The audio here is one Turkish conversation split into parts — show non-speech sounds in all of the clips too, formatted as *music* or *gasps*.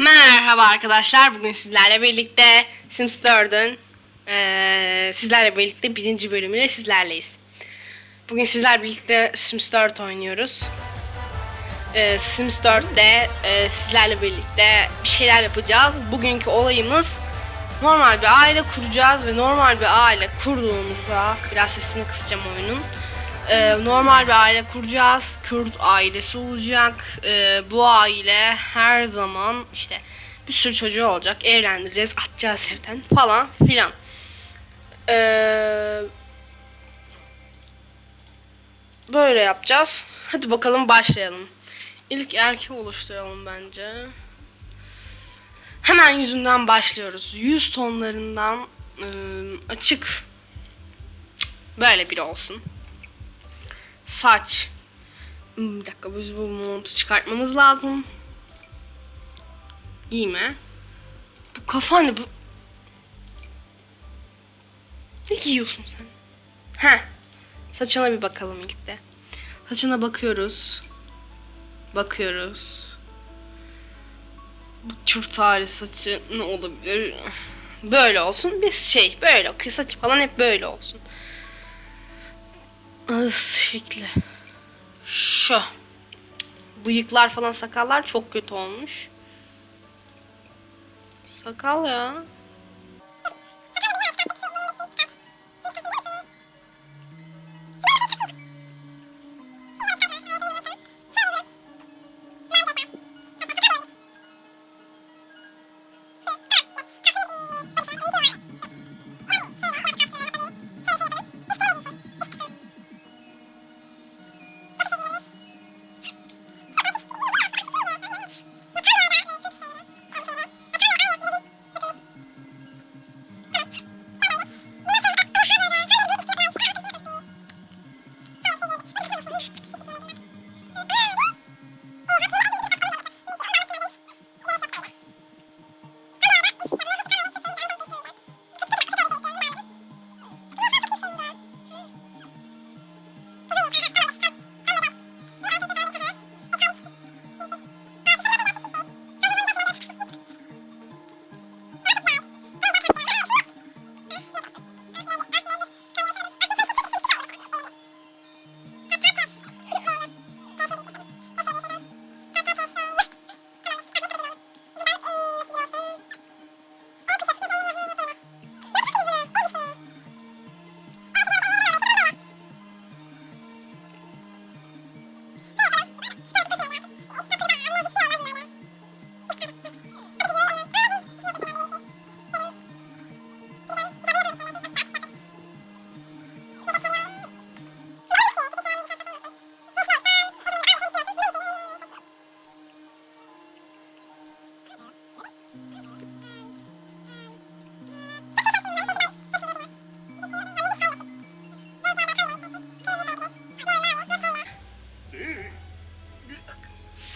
Merhaba arkadaşlar. Bugün sizlerle birlikte Sims 4'ün eee, sizlerle birlikte birinci bölümüyle sizlerleyiz. Bugün sizler birlikte Sims 4 oynuyoruz. Eee, Sims 4'te eee, sizlerle birlikte bir şeyler yapacağız. Bugünkü olayımız normal bir aile kuracağız ve normal bir aile kurduğumuzda biraz sesini kısacağım oyunun. Ee, normal bir aile kuracağız. Kürt ailesi olacak. Ee, bu aile her zaman işte bir sürü çocuğu olacak. Evlendireceğiz, atacağız evden falan filan. Ee, böyle yapacağız. Hadi bakalım başlayalım. İlk erkeği oluşturalım bence. Hemen yüzünden başlıyoruz. Yüz tonlarından ıı, açık böyle biri olsun. Saç. Hmm, Bir dakika biz bu montu çıkartmamız lazım. Giyme. Bu kafa ne bu? Ne giyiyorsun sen? He. Saçına bir bakalım ilk de. Saçına bakıyoruz. Bakıyoruz. Bu Kürt hali saçı ne olabilir? Böyle olsun. Biz şey böyle. Kısa falan hep böyle olsun. Ağız şekli. Şu. Bıyıklar falan sakallar çok kötü olmuş. Sakal ya.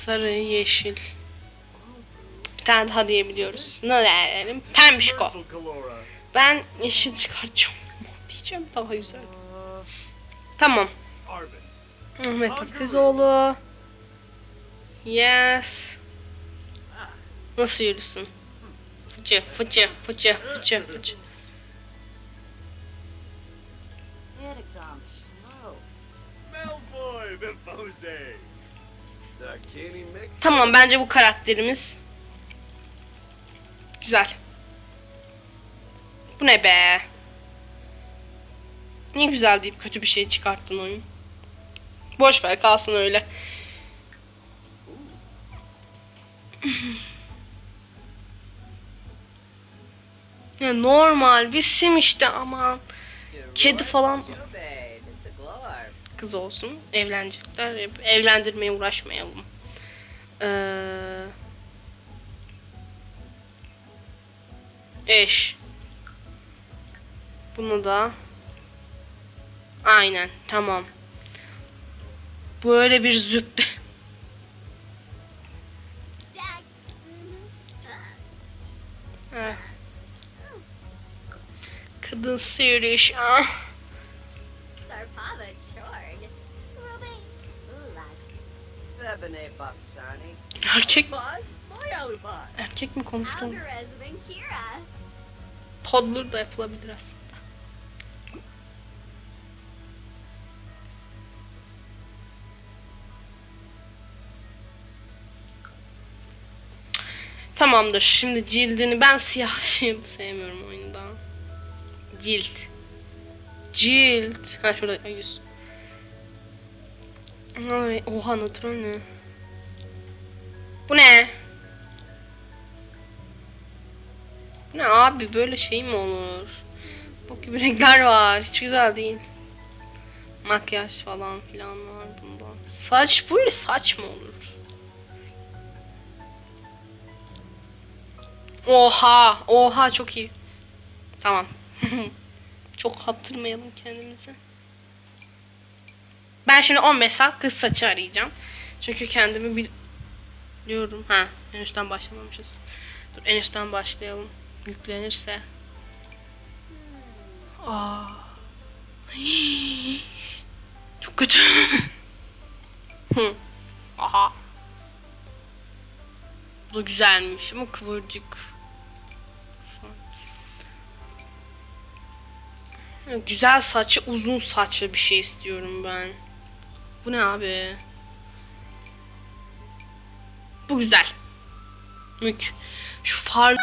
Sarı, yeşil. Bir tane daha diyebiliyoruz. Ne diyelim? Pembişko. Ben yeşil çıkartacağım. *laughs* Diyeceğim daha güzel. Tamam. Ahmet Patatesoğlu. Yes. Nasıl yürüsün? Fıçı, fıçı, fıçı, fıçı, fıçı. Here it comes, slow. Malfoy Bifose. Tamam bence bu karakterimiz güzel. Bu ne be? Niye güzel deyip kötü bir şey çıkarttın oyun? Boş ver kalsın öyle. Ya normal bir sim işte ama Kedi falan-. Kız olsun. Evlenecekler. Evlendirmeye uğraşmayalım. Ee, eş. Bunu da aynen tamam. Böyle bir züppe. Kadın sıyırış. Ah. Sarpava Erkek. Erkek mi Kira. Toddler da yapılabilir aslında. Tamamdır. Şimdi cildini ben siyah *laughs* cilt sevmiyorum oyunda. Cilt. Cilt. Ha şurada yüz. Oha natural ne? Bu ne? Ne abi böyle şey mi olur? Bok gibi renkler var. Hiç güzel değil. Makyaj falan filan var bunda. Saç böyle saç mı olur? Oha! Oha çok iyi. Tamam. *laughs* çok hatırmayalım kendimizi. Ben şimdi 15 saat kız saçı arayacağım. Çünkü kendimi bil- biliyorum. Ha, en üstten başlamamışız. Dur en üstten başlayalım. Yüklenirse. Aa. Hii. *gasps* Çok kötü. *laughs* Aha. Bu güzelmiş ama kıvırcık. Güzel saçlı, uzun saçlı bir şey istiyorum ben. Bu ne abi? Bu güzel. Mük. Şu far...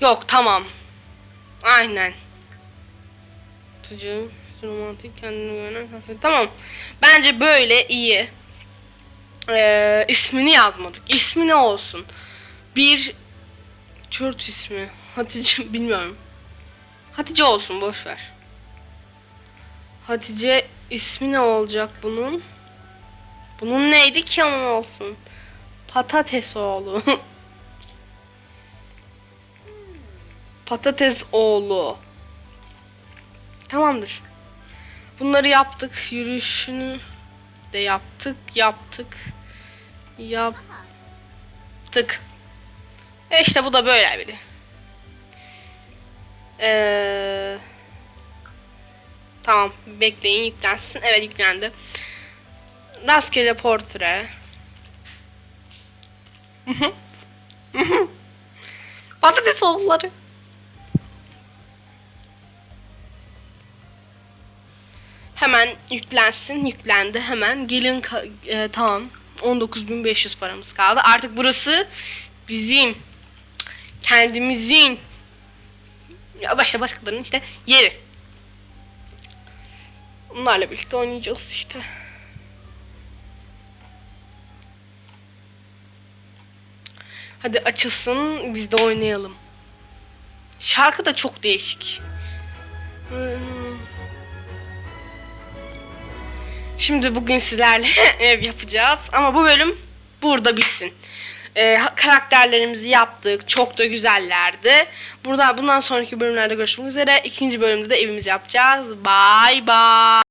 Yok tamam. Aynen. Tutucu, romantik, kendine güvenen, hasret. Tamam. Bence böyle iyi. Ee, ismini yazmadık. İsmi ne olsun? Bir Çört ismi. Hatice *laughs* bilmiyorum. Hatice olsun boş ver. Hatice ismi ne olacak bunun? Bunun neydi ki onun olsun? Patates oğlu. *laughs* Patates oğlu. Tamamdır. Bunları yaptık. Yürüyüşünü de yaptık. Yaptık. Yaptık. E işte bu da böyle biri. Ee, tamam. Bekleyin yüklensin. Evet yüklendi. Rastgele portre. Patates oğulları. Hemen yüklensin. Yüklendi hemen. Gelin e, tamam. 19.500 paramız kaldı. Artık burası bizim kendimizin ya başta başkalarının işte yeri. Bunlarla birlikte oynayacağız işte. Hadi açılsın biz de oynayalım. Şarkı da çok değişik. Hmm. Şimdi bugün sizlerle *laughs* ev yapacağız ama bu bölüm burada bitsin. Ee, karakterlerimizi yaptık. Çok da güzellerdi. Burada bundan sonraki bölümlerde görüşmek üzere. İkinci bölümde de evimizi yapacağız. Bye bye.